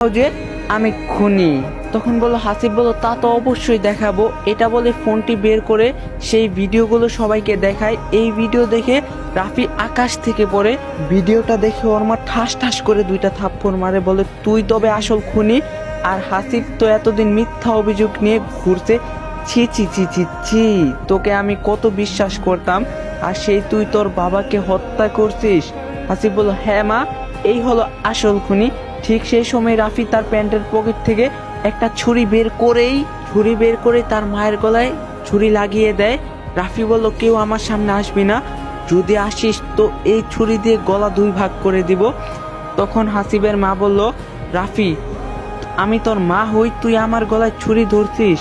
যে, আমি খুনি। তখন বলল, হাসিব বলল, তা তো অবশ্যই দেখাবো। এটা বলে ফোনটি বের করে সেই ভিডিওগুলো সবাইকে দেখায়। এই ভিডিও দেখে রাফি আকাশ থেকে পড়ে। ভিডিওটা দেখে ওর মা ঠাস ঠাস করে দুইটা থাপ্পড় মারে, বলে, তুই তবে আসল খুনি। আর হাসিব তো এতদিন মিথ্যা অভিযোগ নিয়ে ঘুরছে। ছি ছি ছি ছি ছি, তোকে আমি কত বিশ্বাস করতাম, আর সেই তুই তোর বাবাকে হত্যা করছিস? হাসিব বলল হ্যাঁ মা, এই হলো আসল খুনি। ঠিক সেই সময় রাফি তার প্যান্টের পকেট থেকে একটা ছুরি বের করেই, ছুরি বের করে তার মায়ের গলায় ছুরি লাগিয়ে দেয়। রাফি বলল, কেউ আমার সামনে আসবি না। যদি আসিস তো এই ছুরি দিয়ে গলা দুই ভাগ করে দিব। তখন হাসিবের মা বলল, রাফি, আমি তোর মা হই, তুই আমার গলায় ছুরি ধরছিস?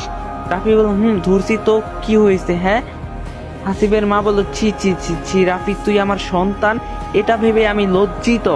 রাফি বলল, হুম, ধরছি তো, কি হয়েছে হ্যাঁ? হাসিবের মা বলল, ছি ছি ছি ছি, রাফি, তুই আমার সন্তান। এটা ভেবে আমি লজ্জিত।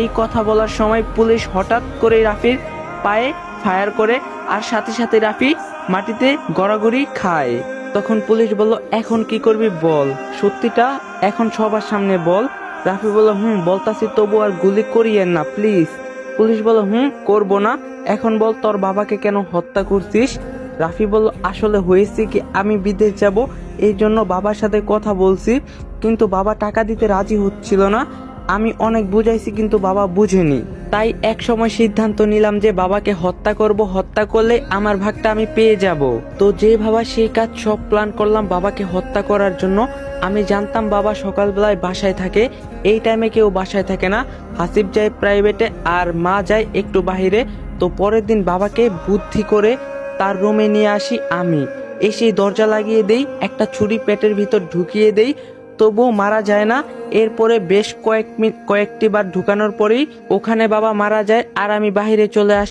এই কথা বলার সময় পুলিশ হঠাৎ করে রাফির পায়ে ফায়ার করে আর সাথে সাথে রাফি মাটিতে গড়াগড়ি খায়। তখন পুলিশ বলল, এখন কি করবি বল? সত্যিটা এখন সবার সামনে বল। রাফি বলল, হুম, বলতাছি, তবু আর গুলি করিয়েন না, প্লিজ। পুলিশ বলল, হুম, করব না। এখন বল, তোর বাবাকে কেন হত্যা করছিস? রাফি বলল, আসলে হয়েছে কি, আমি বিদেশ যাব, এই জন্য বাবার সাথে কথা বলছি, কিন্তু বাবা টাকা দিতে রাজি হচ্ছিল না। আমি অনেক বুঝাইছি, কিন্তু বাবা বুঝেনি। তাই এক সময় সিদ্ধান্ত নিলাম যে বাবাকে হত্যা করব, হত্যা করলে আমার ভাগটা আমি পেয়ে যাব। তো যে বাবা সেই কাজ সব প্ল্যান করলাম বাবাকে হত্যা করার জন্য। আমি জানতাম বাবা সকালবেলায় বাসায় থাকে, এই টাইমে কেউ বাসায় থাকে না। হাসিব যায় প্রাইভেটে আর মা যায় একটু বাহিরে। তো পরের দিন বাবাকে বুদ্ধি করে তার রুমে নিয়ে আসি আমি। এসে দরজা লাগিয়ে দেই, একটা ছুরি পেটের ভিতর ঢুকিয়ে দেই তবুও মারা যায় না। এরপরে বেশ কয়েক কয়েকটি বার ঢুকানোর পরেই ওখানে বাবা মারা যায় আর আমি বাহিরে চলে আসি